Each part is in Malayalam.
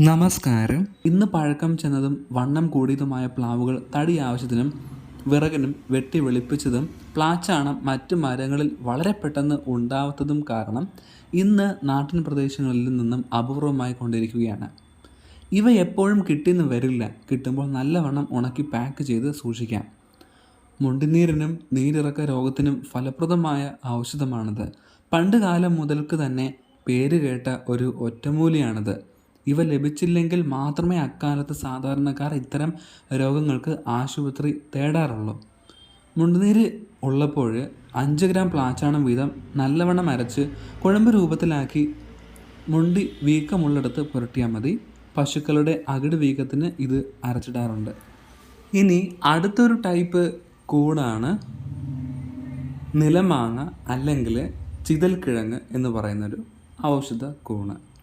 നമസ്കാരം. ഇന്ന് പഴക്കം ചെന്നതും വണ്ണം കൂടിയതുമായ പ്ലാവുകൾ തടി ആവശ്യത്തിനും വിറകിനും വെട്ടി വെളുപ്പിച്ചതും പ്ലാച്ചാണം മറ്റു മരങ്ങളിൽ വളരെ പെട്ടെന്ന് ഉണ്ടാവാത്തതും കാരണം ഇന്ന് നാട്ടിൻ പ്രദേശങ്ങളിൽ നിന്നും അപൂർവമായി കൊണ്ടിരിക്കുകയാണ്. ഇവ എപ്പോഴും കിട്ടിയെന്ന് വരില്ല. കിട്ടുമ്പോൾ നല്ലവണ്ണം ഉണക്കി പാക്ക് ചെയ്ത് സൂക്ഷിക്കാം. മുണ്ടിനീരിനും നീരിറക്ക രോഗത്തിനും ഫലപ്രദമായ ഔഷധമാണിത്. പണ്ട് കാലം മുതൽക്ക് തന്നെ പേര് കേട്ട ഒരു ഒറ്റമൂലിയാണിത്. ഇവ ലഭിച്ചില്ലെങ്കിൽ മാത്രമേ അക്കാലത്ത് സാധാരണക്കാർ ഇത്തരം രോഗങ്ങൾക്ക് ആശുപത്രി തേടാറുള്ളൂ. മുണ്ടുനീര് ഉള്ളപ്പോൾ അഞ്ച് ഗ്രാം പ്ലാച്ചാണം വീതം നല്ലവണ്ണം അരച്ച് കുഴമ്പ് രൂപത്തിലാക്കി മുണ്ടി വീക്കമുള്ളിടത്ത് പുരട്ടിയാൽ മതി. പശുക്കളുടെ അകിട് വീക്കത്തിന് ഇത് അരച്ചിടാറുണ്ട്. ഇനി അടുത്തൊരു ടൈപ്പ് കൂടാണ് നിലമാങ്ങ അല്ലെങ്കിൽ ചിതൽക്കിഴങ്ങ് എന്ന് പറയുന്നൊരു ഔഷധ കൂണ്.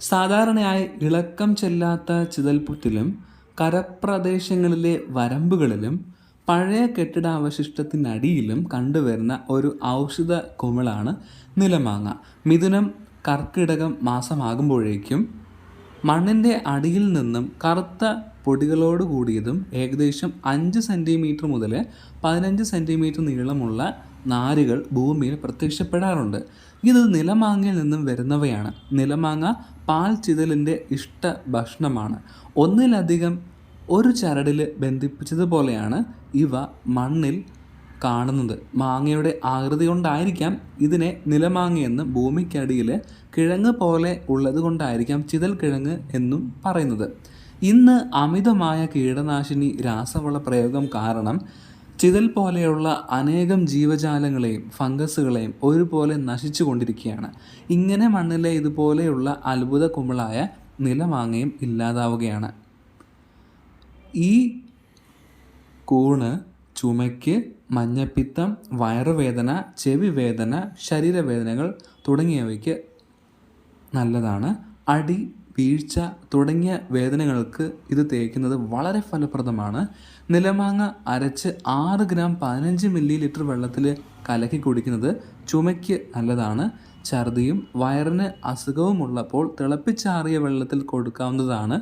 സാധാരണയായി ഇളക്കം ചെല്ലാത്ത ചിതൽപുറ്റിലും കരപ്രദേശങ്ങളിലെ വരമ്പുകളിലും പഴയ കെട്ടിടാവശിഷ്ടത്തിനടിയിലും കണ്ടുവരുന്ന ഒരു ഔഷധ കുമിളാണ് നിലമാങ്ങ. മിഥുനം കർക്കിടകം മാസമാകുമ്പോഴേക്കും മണ്ണിന്റെ അടിയിൽ നിന്നും കറുത്ത പൊടികളോട് കൂടിയതും ഏകദേശം അഞ്ച് സെന്റിമീറ്റർ മുതൽ പതിനഞ്ച് സെന്റിമീറ്റർ നീളമുള്ള നാരുകൾ ഭൂമിയിൽ പ്രത്യക്ഷപ്പെടാറുണ്ട്. ഇത് നിലമാങ്ങയിൽ നിന്നും വരുന്നവയാണ്. നിലമാങ്ങ പാൽ ചിതലിന്റെ ഇഷ്ട ഭക്ഷണമാണ്. ഒന്നിലധികം ഒരു ചരടിൽ ബന്ധിപ്പിച്ചതുപോലെയാണ് ഇവ മണ്ണിൽ കാണുന്നത്. മാങ്ങയുടെ ആകൃതി കൊണ്ടായിരിക്കാം ഇതിനെ നിലമാങ്ങയെന്നും ഭൂമിക്കടിയിൽ കിഴങ്ങ് പോലെ ഉള്ളത് കൊണ്ടായിരിക്കാം ചിതൽ കിഴങ്ങ് എന്നും പറയുന്നത്. ഇന്ന് അമിതമായ കീടനാശിനി രാസവള പ്രയോഗം കാരണം ചിതൽ പോലെയുള്ള അനേകം ജീവജാലങ്ങളെയും ഫംഗസുകളെയും ഒരുപോലെ നശിച്ചു കൊണ്ടിരിക്കുകയാണ്. ഇങ്ങനെ മണ്ണിലെ ഇതുപോലെയുള്ള അത്ഭുത കുമിളായ നിലമാങ്ങയും ഇല്ലാതാവുകയാണ്. ഈ കൂണ് ചുമയ്ക്ക് മഞ്ഞപ്പിത്തം വയറുവേദന ചെവി വേദന ശരീരവേദനകൾ തുടങ്ങിയവയ്ക്ക് നല്ലതാണ്. അടി വീഴ്ച തുടങ്ങിയ വേദനകൾക്ക് ഇത് തേക്കുന്നത് വളരെ ഫലപ്രദമാണ്. നിലമാങ്ങ അരച്ച് ആറ് ഗ്രാം പതിനഞ്ച് മില്ലി ലിറ്റർ വെള്ളത്തിൽ കലക്കി കുടിക്കുന്നത് ചുമയ്ക്ക് നല്ലതാണ്. ഛർദിയും വയറിന് അസുഖവുമുള്ളപ്പോൾ തിളപ്പിച്ചാറിയ വെള്ളത്തിൽ കൊടുക്കാവുന്നതാണ്.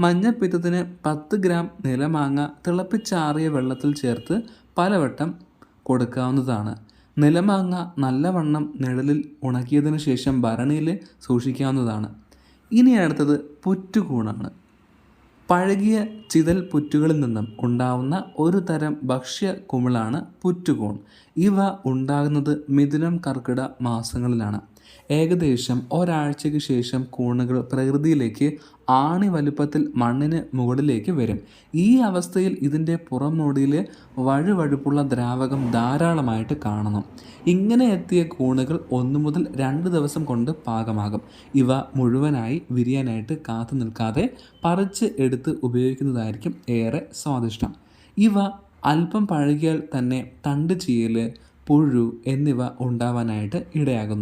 മഞ്ഞപ്പിത്തത്തിന് പത്ത് ഗ്രാം നിലമാങ്ങ തിളപ്പിച്ചാറിയ വെള്ളത്തിൽ ചേർത്ത് പലവട്ടം കൊടുക്കാവുന്നതാണ്. നിലമാങ്ങ നല്ലവണ്ണം നിഴലിൽ ഉണക്കിയതിന് ശേഷം ഭരണിയിൽ സൂക്ഷിക്കാവുന്നതാണ്. ഇനി അടുത്തത് പുറ്റുകൂണാണ്. പഴകിയ ചിതൽ പുറ്റുകളിൽ നിന്നും ഉണ്ടാവുന്ന ഒരു തരം ഭക്ഷ്യ കുമിളാണ് പുറ്റുകൂൺ. ഇവ ഉണ്ടാകുന്നത് മിഥുനം കർക്കിട മാസങ്ങളിലാണ്. ഏകദേശം ഒരാഴ്ചയ്ക്ക് ശേഷം കൂണുകൾ പ്രകൃതിയിലേക്ക് ആണി വലുപ്പത്തിൽ മണ്ണിന് മുകളിലേക്ക് വരും. ഈ അവസ്ഥയിൽ ഇതിന്റെ പുറം നോടിയിൽ വഴുവഴുപ്പുള്ള ദ്രാവകം ധാരാളമായിട്ട് കാണണം. ഇങ്ങനെ എത്തിയ കൂണുകൾ ഒന്നു മുതൽ രണ്ട് ദിവസം കൊണ്ട് പാകമാകും. ഇവ മുഴുവനായി വിരിയാനായിട്ട് കാത്തു നിൽക്കാതെ പറിച്ച് എടുത്ത് ഉപയോഗിക്കുന്നതായിരിക്കും ഏറെ സ്വാദിഷ്ടം. ഇവ അല്പം പഴകിയാൽ തന്നെ തണ്ട് ചീയൽ പുഴു എന്നിവ ഉണ്ടാവാനായിട്ട് ഇടയാകുന്നു